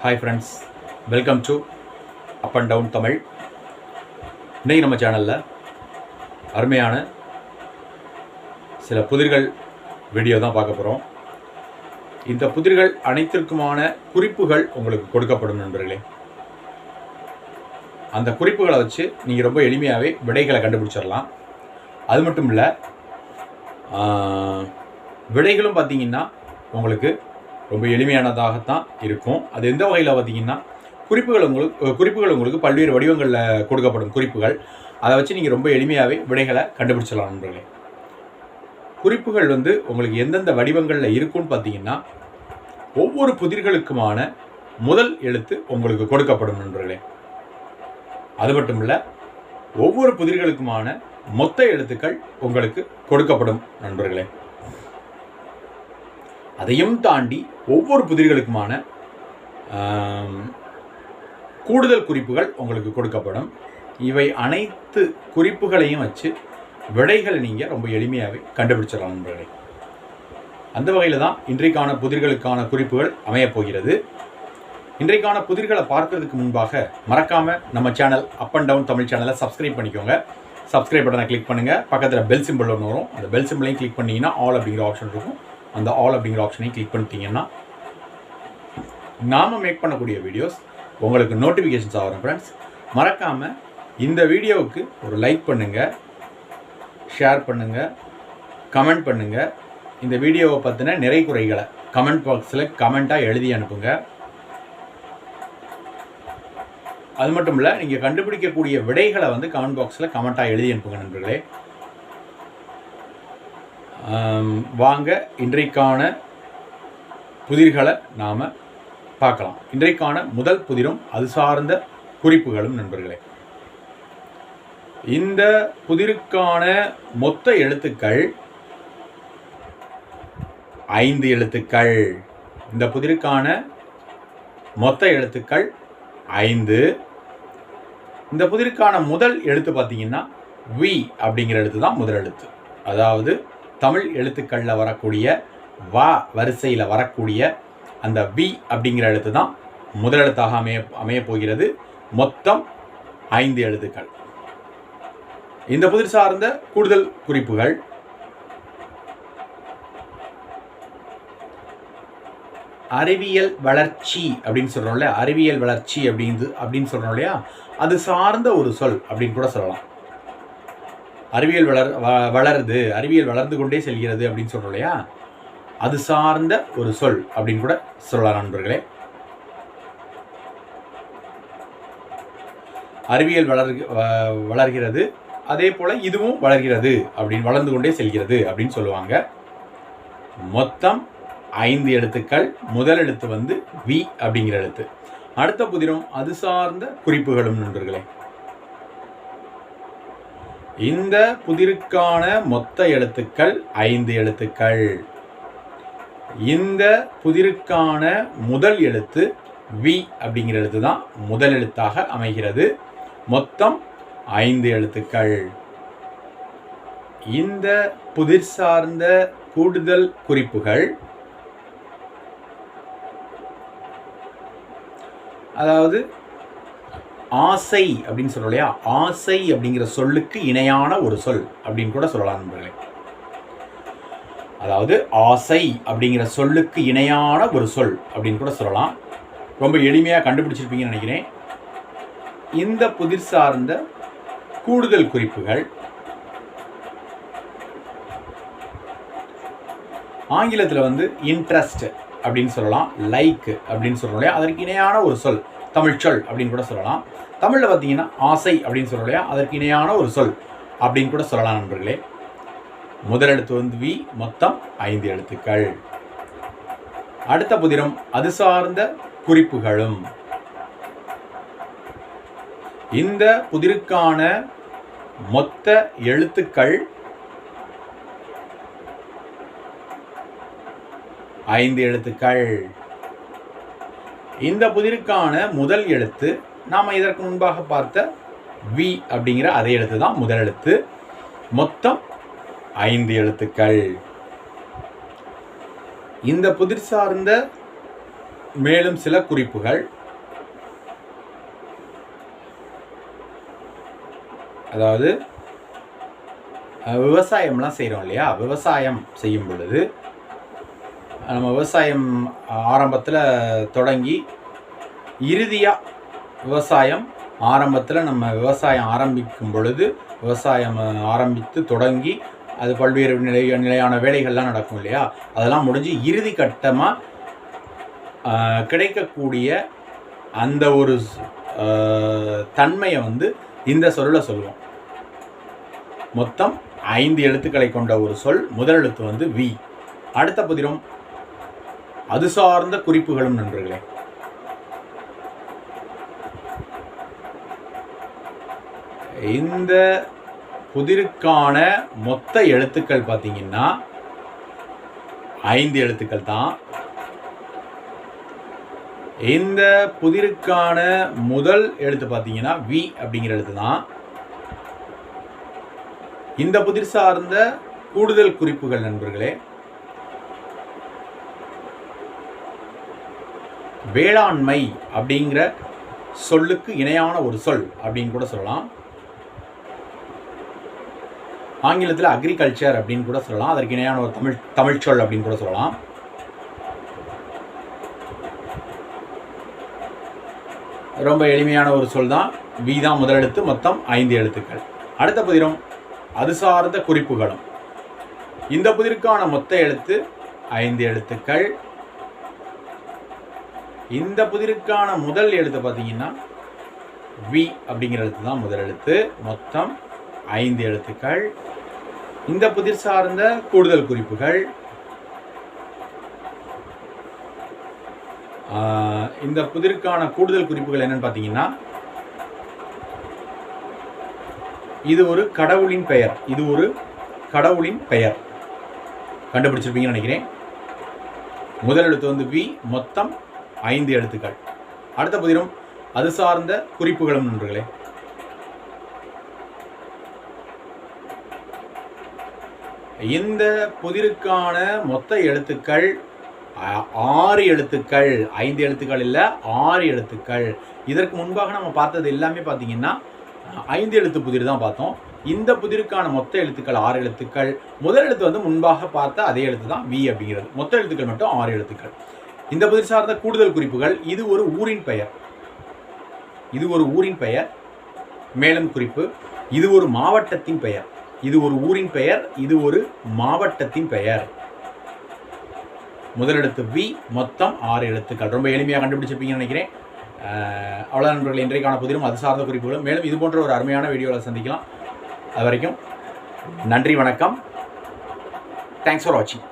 Hi friends welcome to up and down Tamil இன்றைக்கி நம்ம சேனலில் அருமையான சில புதிர்கள் வீடியோ தான் பார்க்க போகிறோம் இந்த புதிர்கள் அனைத்திற்குமான குறிப்புகள் உங்களுக்கு கொடுக்கப்படும் நண்பர்களே. அந்த குறிப்புகளை வச்சு நீங்கள் ரொம்ப எளிமையாகவே விடைகளை கண்டுபிடிச்சிடலாம். அது மட்டும் இல்லை விடைகளும் பார்த்தீங்கன்னா உங்களுக்கு ரொம்ப எளிமையானதாகத்தான் இருக்கும். அது எந்த வகையில் பார்த்தீங்கன்னா குறிப்புகள் உங்களுக்கு குறிப்புகள் உங்களுக்கு பல்வேறு வடிவங்களில் கொடுக்கப்படும் குறிப்புகள். அதை வச்சு நீங்கள் ரொம்ப எளிமையாகவே விடைகளை கண்டுபிடிச்சிடலாம் நண்பர்களே. குறிப்புகள் வந்து உங்களுக்கு எந்தெந்த வடிவங்களில் இருக்கும்னு பார்த்தீங்கன்னா ஒவ்வொரு புதிர்களுக்குமான முதல் எழுத்து உங்களுக்கு கொடுக்கப்படும் நண்பர்களே. அது மட்டும் இல்லை ஒவ்வொரு புதிர்களுக்குமான மொத்த எழுத்துக்கள் உங்களுக்கு கொடுக்கப்படும் நண்பர்களே. அதையும் தாண்டி ஒவ்வொரு புதிர்களுக்குமான கூடுதல் குறிப்புகள் உங்களுக்கு கொடுக்கப்படும். இவை அனைத்து குறிப்புகளையும் வச்சு விடைகளை நீங்கள் ரொம்ப எளிமையாகவே கண்டுபிடிச்சிடலாம் நண்பர்களே. அந்த வகையில் தான் இன்றைக்கான புதிர்களுக்கான குறிப்புகள் அமையப் போகிறது. இன்றைக்கான புதிர்களை பார்க்கறதுக்கு முன்பாக மறக்காமல் நம்ம channel up and down Tamil சேனலை சப்ஸ்கிரைப் பண்ணிக்கோங்க. சப்ஸ்கிரைப் பட்டனை கிளிக் பண்ணுங்கள் பக்கத்தில் பெல் சிம்பிள் ஒன்று வரும். அந்த பெல் சிம்பிளையும் கிளிக் பண்ணிங்கன்னா ஆல் அப்படிங்கிற ஆப்ஷன் இருக்கும். அந்த ஆல் அப்படிங்கிற ஆப்ஷனையும் கிளிக் பண்ணிட்டீங்கன்னா நாம் மேக் பண்ணக்கூடிய வீடியோஸ் உங்களுக்கு நோட்டிஃபிகேஷன்ஸ் ஆகிறோம் ஃப்ரெண்ட்ஸ் மறக்காமல் இந்த வீடியோவுக்கு ஒரு லைக் பண்ணுங்கள் ஷேர் பண்ணுங்கள் கமெண்ட் பண்ணுங்கள் இந்த வீடியோவை பற்றின நிறை குறைகளை கமெண்ட் பாக்ஸில் கமெண்ட்டாக எழுதி அனுப்புங்க. அது மட்டும் இல்லை நீங்கள் கண்டுபிடிக்கக்கூடிய விடைகளை வந்து கமெண்ட் பாக்ஸில் கமெண்ட்டாக எழுதி அனுப்புங்க நண்பர்களே. வாங்க இன்றைக்கான புதிர்களை நாம் பார்க்கலாம். இன்றைக்கான முதல் புதிரும் அது சார்ந்த குறிப்புகளும் நண்பர்களே. இந்த புதிருக்கான மொத்த எழுத்துக்கள் ஐந்து எழுத்துக்கள். இந்த புதிருக்கான மொத்த எழுத்துக்கள் ஐந்து. இந்த புதிருக்கான முதல் எழுத்து பார்த்தீங்கன்னா வி அப்படிங்கிற எழுத்து தான் முதல் எழுத்து. அதாவது தமிழ் எழுத்துக்களில் வரக்கூடிய வா வரிசையில் வரக்கூடிய அந்த வி அப்படிங்கிற எழுத்து தான் முதலெழுத்தாக அமைய அமைய போகிறது. மொத்தம் ஐந்து எழுத்துக்கள். இந்த புதிர் சார்ந்த கூடுதல் குறிப்புகள். அறிவியல் வளர்ச்சி அப்படின்னு சொல்கிறோம்ல அறிவியல் வளர்ச்சி அப்படின்னு அப்படின்னு சொல்கிறோம் இல்லையா? அது சார்ந்த ஒரு சொல் அப்படின்னு கூட சொல்லலாம். அறிவியல் வளர் வ- வளருது. அறிவியல் வளர்ந்து கொண்டே செல்கிறது அப்படின்னு சொல்கிறோம் இல்லையா? அது சார்ந்த ஒரு சொல் அப்படின்னு கூட சொல்லலாம் நண்பர்களே. அறிவியல் வளர் வ- வளர்கிறது. அதே போல் இதுவும் வளர்கிறது அப்படின்னு வளர்ந்து கொண்டே செல்கிறது அப்படின்னு சொல்லுவாங்க. மொத்தம் ஐந்து எழுத்துக்கள். முதல் எழுத்து வந்து வி அப்படிங்கிற எழுத்து. அடுத்த புதினம் அது சார்ந்த குறிப்புகளும் நண்பர்களே. இந்த புதிருக்கான மொத்த எழுத்துக்கள் ஐந்து எழுத்துக்கள். இந்த புதிருக்கான முதல் எழுத்து வி அப்படிங்கிற எழுத்து தான் முதல் எழுத்தாக அமைகிறது. மொத்தம் ஐந்து எழுத்துக்கள். இந்த புதிர் சார்ந்த கூடுதல் குறிப்புகள் அதாவது ஆசை அப்படின்னு சொல்கிறோம் இல்லையா? ஆசை அப்படிங்கிற சொல்லுக்கு இணையான ஒரு சொல் அப்படின்னு கூட சொல்லலாம் நண்பர்களே. அதாவது ஆசை அப்படிங்கிற சொல்லுக்கு இணையான ஒரு சொல் அப்படின்னு கூட சொல்லலாம். ரொம்ப எளிமையாக கண்டுபிடிச்சிருப்பீங்கன்னு நினைக்கிறேன். இந்த புதிர் சார்ந்த கூடுதல் குறிப்புகள் ஆங்கிலத்தில் வந்து இன்ட்ரெஸ்ட் அப்படின்னு சொல்லலாம். லைக் அப்படின்னு சொல்கிறோம் இல்லையா? அதற்கு இணையான ஒரு சொல். தமிழ்ச்சொல் அப்படின்னு கூட சொல்லலாம். தமிழில் பார்த்தீங்கன்னா ஆசை அப்படின்னு சொல்லலையா இல்லையா? அதற்கு இணையான ஒரு சொல் அப்படின்னு கூட சொல்லலாம் நண்பர்களே. முதல் எழுத்து வந்து வி மொத்தம் ஐந்து எழுத்துக்கள். அடுத்த புதிரம் அது சார்ந்த குறிப்புகளும். இந்த புதிருக்கான மொத்த எழுத்துக்கள் ஐந்து எழுத்துக்கள். இந்த புதிருக்கான முதல் எழுத்து நாம் இதற்கு முன்பாக பார்த்த வி அப்படிங்கிற அதே எழுத்து தான் முதல் எழுத்து. மொத்தம் ஐந்து எழுத்துக்கள். இந்த புதிர் சார்ந்த மேலும் சில குறிப்புகள். அதாவது விவசாயம்லாம் செய்கிறோம் இல்லையா? விவசாயம் செய்யும் பொழுது நம்ம விவசாயம் ஆரம்பத்தில் தொடங்கி இறுதியாக விவசாயம் ஆரம்பத்தில் நம்ம விவசாயம் ஆரம்பிக்கும் பொழுது விவசாயம் ஆரம்பித்து தொடங்கி அது பல்வேறு நிலை நிலையான வேலைகள்லாம் நடக்கும் இல்லையா? அதெல்லாம் முடிஞ்சு இறுதி கட்டமாக கிடைக்கக்கூடிய அந்த ஒரு தன்மையை வந்து இந்த சொல்லில் சொல்லுவோம். மொத்தம் ஐந்து எழுத்துக்களை கொண்ட ஒரு சொல் முதல் எழுத்து வந்து வி. அடுத்த புதிரும் அது சார்ந்த குறிப்புகளும் நண்பர்களே. இந்த புதிருக்கான மொத்த எழுத்துக்கள் பார்த்தீங்கன்னா ஐந்து எழுத்துக்கள் தான். இந்த புதிருக்கான முதல் எழுத்து பார்த்தீங்கன்னா வி அப்படிங்கிற எழுத்து தான். இந்த புதிர் சார்ந்த கூடுதல் குறிப்புகள் நண்பர்களே வேளாண்மை அப்படிங்கிற சொல்லுக்கு இணையான ஒரு சொல் அப்படின்னு கூட சொல்லலாம். ஆங்கிலத்தில் அக்ரிகல்ச்சர் அப்படின்னு கூட சொல்லலாம். அதற்கு இணையான ஒரு தமிழ் தமிழ் சொல் அப்படின்னு கூட சொல்லலாம். ரொம்ப எளிமையான ஒரு சொல் தான். வி முதல் எழுத்து மொத்தம் ஐந்து எழுத்துக்கள். அடுத்த புதிரும் அது சார்ந்த குறிப்புகளும். இந்த புதிருக்கான மொத்த எழுத்து ஐந்து எழுத்துக்கள். இந்த புதிருக்கான முதல் எழுத்து பார்த்தீங்கன்னா வி அப்படிங்கிற எழுத்து தான் முதல் எழுத்து. மொத்தம் ஐந்து எழுத்துக்கள். இந்த புதிர் சார்ந்த கூடுதல் குறிப்புகள். இந்த புதிருக்கான கூடுதல் குறிப்புகள் என்னன்னு பார்த்தீங்கன்னா இது ஒரு கடவுளின் பெயர். இது ஒரு கடவுளின் பெயர். கண்டுபிடிச்சிருப்பீங்கன்னு நினைக்கிறேன். முதல் எழுத்து வந்து வி மொத்தம் ஐந்து எழுத்துக்கள் அடுத்த புதிரும் அது சார்ந்த குறிப்புகளும் நண்பர்களே. இந்த புதிருக்கான மொத்த எழுத்துக்கள் ஆறு எழுத்துக்கள். ஐந்து எழுத்துக்கள் இல்லை ஆறு எழுத்துக்கள். இதற்கு முன்பாக நம்ம பார்த்தது எல்லாமே பார்த்தீங்கன்னா ஐந்து எழுத்து புதிர் தான் பார்த்தோம். இந்த புதிருக்கான மொத்த எழுத்துக்கள் ஆறு எழுத்துக்கள். முதல் எழுத்து வந்து முன்பாக பார்த்த அதே எழுத்து தான் வி அப்படிங்கிறது. மொத்த எழுத்துக்கள் மட்டும் ஆறு எழுத்துக்கள். இந்த பகுதி சார்ந்த கூடுதல் குறிப்புகள் இது ஒரு ஊரின் பெயர். இது ஒரு ஊரின் பெயர் மேலும் குறிப்பு இது ஒரு மாவட்டத்தின் பெயர். இது ஒரு ஊரின் பெயர் இது ஒரு மாவட்டத்தின் பெயர். முதலெழுத்து வி மொத்தம் ஆறு எழுத்துக்கள். ரொம்ப எளிமையாக கண்டுபிடிச்சிருப்பீங்கன்னு நினைக்கிறேன். அவ்வளோ நண்பர்கள் இன்றைக்கான புதிரும் அது சார்ந்த குறிப்புகளும். மேலும் இது போன்ற ஒரு அருமையான வீடியோவில் சந்திக்கலாம். அது வரைக்கும் நன்றி வணக்கம். தேங்க்ஸ் ஃபார் வாட்சிங்